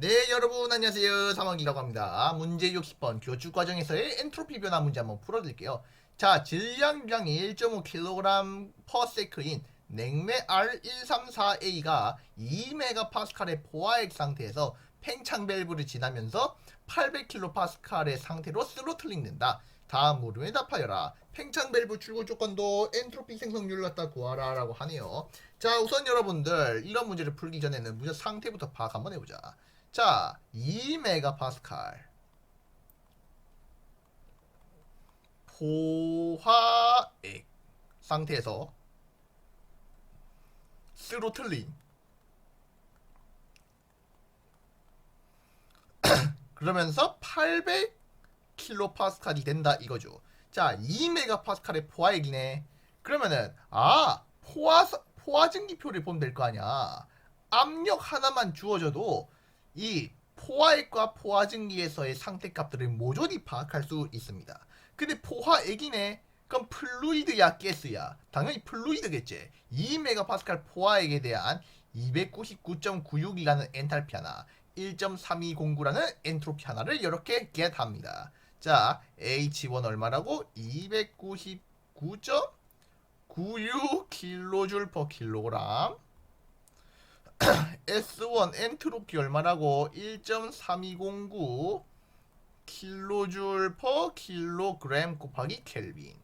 네 여러분 안녕하세요. 사망기라고 합니다. 문제 60번 교축 과정에서의 엔트로피 변화 문제 한번 풀어드릴게요. 자 질량량이 1.5kg per sec인 냉매 R134A가 2MPa의 포화액 상태에서 팽창 밸브를 지나면서 800kPa의 상태로 스로틀링 된다. 다음 물음에 답하여라. 팽창 밸브 출구 조건도 엔트로피 생성률을 갖다 구하라 라고 하네요. 자 우선 여러분들 이런 문제를 풀기 전에는 문제 상태부터 파악 한번 해보자 자, 2메가파스칼. 포화액 상태에서 스로틀링. 그러면서 800킬로파스칼이 된다 이거죠. 자, 2메가파스칼의 포화액이네. 그러면은 아, 포화 포화 증기표를 보면 될 거 아니야. 압력 하나만 주어져도 이 포화액과 포화증기에서의 상태값들을 모조리 파악할 수 있습니다. 근데 포화액이네. 그럼 플루이드야 가스야. 당연히 플루이드겠지. 2메가파스칼 포화액에 대한 299.96이라는 엔탈피 하나, 1.3209라는 엔트로피 하나를 이렇게 겟합니다. 자, H1 얼마라고? 299.96kJ per 킬로그램. S1 엔트로피 얼마라고 1.3209 킬로줄 퍼 킬로그램 곱하기 켈빈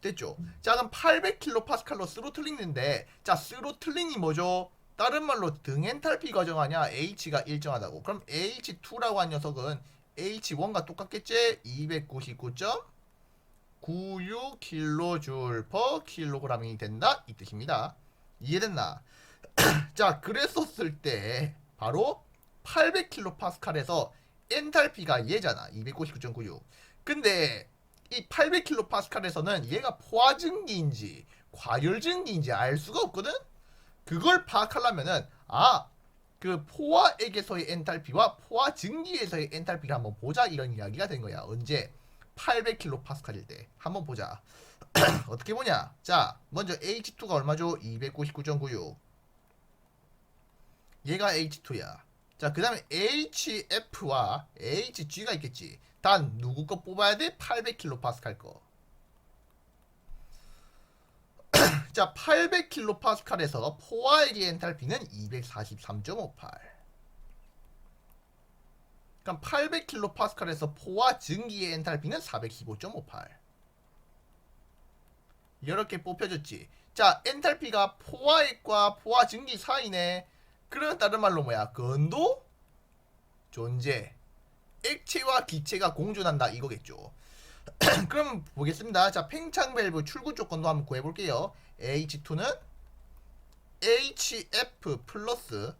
됐죠? 자 그럼 800킬로파스칼로 스로틀링인데 자 스로틀링이 뭐죠? 다른 말로 등 엔탈피 과정 아니야 H가 일정하다고 그럼 H2라고 한 녀석은 H1과 똑같겠지? 299.96 킬로줄 퍼 킬로그램이 된다 이 뜻입니다 이해됐나? 자, 그랬었을 때 바로 800kPa에서 엔탈피가 얘잖아. 299.96. 근데 이 800kPa에서는 얘가 포화증기인지 과열증기인지 알 수가 없거든. 그걸 파악하려면은 아, 그 포화액에서의 엔탈피와 포화 증기에서의 엔탈피를 한번 보자 이런 이야기가 된 거야. 언제? 800kPa일 때 한번 보자. 어떻게 보냐? 자, 먼저 H2가 얼마죠? 299.96. 얘가 H2야. 자, 그 다음에 HF와 HG가 있겠지. 단, 누구 거 뽑아야 돼? 800kPa 거. 자, 800kPa에서 포화액의 엔탈피는 243.58. 그럼 800kPa에서 포화 증기의 엔탈피는 415.58. 이렇게 뽑혀졌지. 자, 엔탈피가 포화액과 포화 증기 사이네. 그러면 다른 말로 뭐야? 건도 존재. 액체와 기체가 공존한다 이거겠죠. 그럼 보겠습니다. 자, 팽창 밸브 출구 조건도 한번 구해 볼게요. H2는 HF 플러스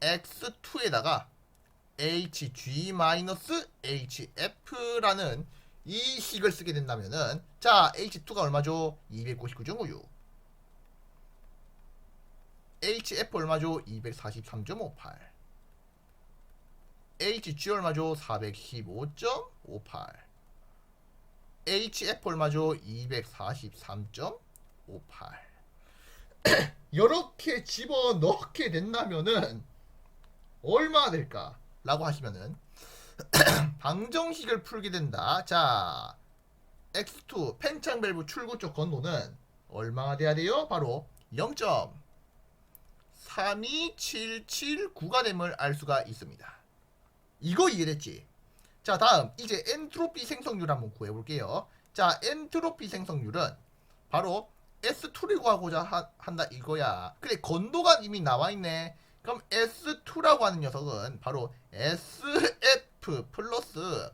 X2에다가 HG 마이너스 HF라는 이 식을 쓰게 된다면은 자, H2가 얼마죠? 299.96 HF 얼마죠? 243.58 HG 얼마죠? 415.58 HF 얼마죠? 243.58 이렇게 집어 넣게 된다면은 얼마 될까? 라고 하시면은 방정식을 풀게 된다. 자, X2 팽창 밸브 출구 쪽 건도는 얼마가 돼야 돼요? 바로 0. 32779가 됨을 알 수가 있습니다. 이거 이해됐지? 자 다음 이제 엔트로피 생성률 한번 구해볼게요. 자 엔트로피 생성률은 바로 S2를 구하고자 하, 한다 이거야. 근데 건도가 이미 나와 있네. 그럼 S2라고 하는 녀석은 바로 SF 플러스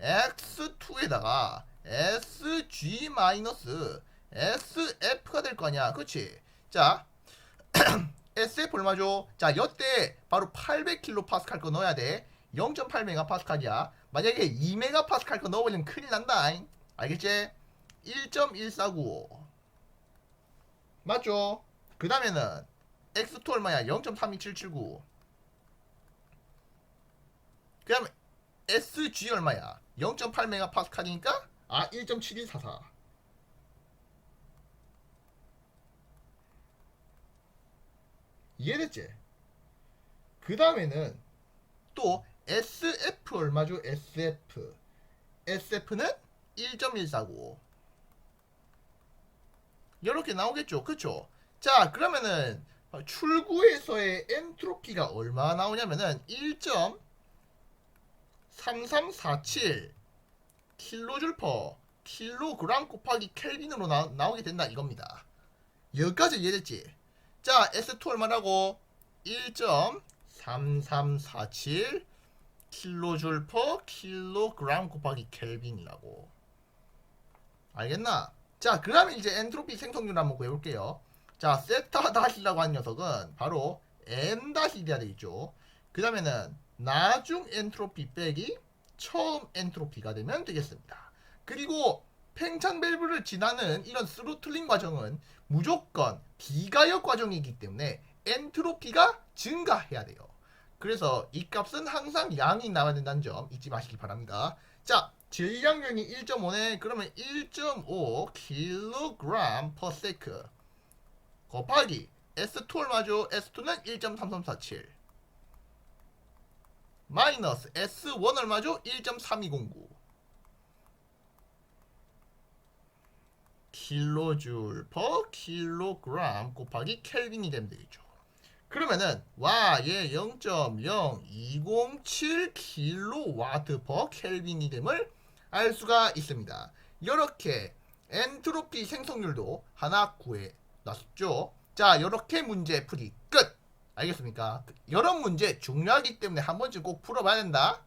X2에다가 SG 마이너스 SF가 될 거 아니야. 그치? 자 SF 얼마죠? 자, 여태 바로 800kPa 거 넣어야 돼. 0.8MPa이야. 만약에 2MPa 거 넣어버리면 큰일 난다. 알겠지? 1.1495. 맞죠? 그 다음에는 X2 얼마야? 0.32779. 그 다음에 SG 얼마야? 0.8MPa이니까 아, 1.7144. 이해됐지? 그 다음에는 또 SF 얼마죠? SF. SF는 1.149. 이렇게 나오겠죠. 그쵸? 자, 그러면은 출구에서의 엔트로피가 얼마 나오냐면은 1.3347 킬로줄 퍼 킬로그램 곱하기 켈빈으로 나, 나오게 된다 이겁니다. 여기까지 이해됐지? 자, S2 얼마라고? 1.3347 킬로줄 퍼 킬로그램 곱하기 켈빈이라고. 알겠나? 자, 그러면 이제 엔트로피 생성률 한번 구해볼게요. 자, 세타 다시라고 하는 녀석은 바로 n 다시 돼야 되겠죠. 그 다음에는 나중 엔트로피 빼기 처음 엔트로피가 되면 되겠습니다. 그리고 팽창 밸브를 지나는 이런 스로틀링 과정은 무조건 비가역 과정이기 때문에 엔트로피가 증가해야 돼요. 그래서 이 값은 항상 양이 나와야 된다는 점 잊지 마시기 바랍니다. 자, 질량량이 1.5네. 그러면 1.5 kg per sec 곱하기 S2 얼마죠? S2는 1.3347 마이너스 S1 얼마죠? 1.3209 킬로줄 per 킬로그램 곱하기 켈빈이 되면 되겠죠. 그러면은 와얘 0.0207 킬로와트 per 켈빈이 됨을 알 수가 있습니다. 이렇게 엔트로피 생성률도 하나 구해 놨죠. 자, 이렇게 문제 풀이 끝. 알겠습니까? 이런 문제 중요하기 때문에 한 번쯤 꼭 풀어봐야 된다.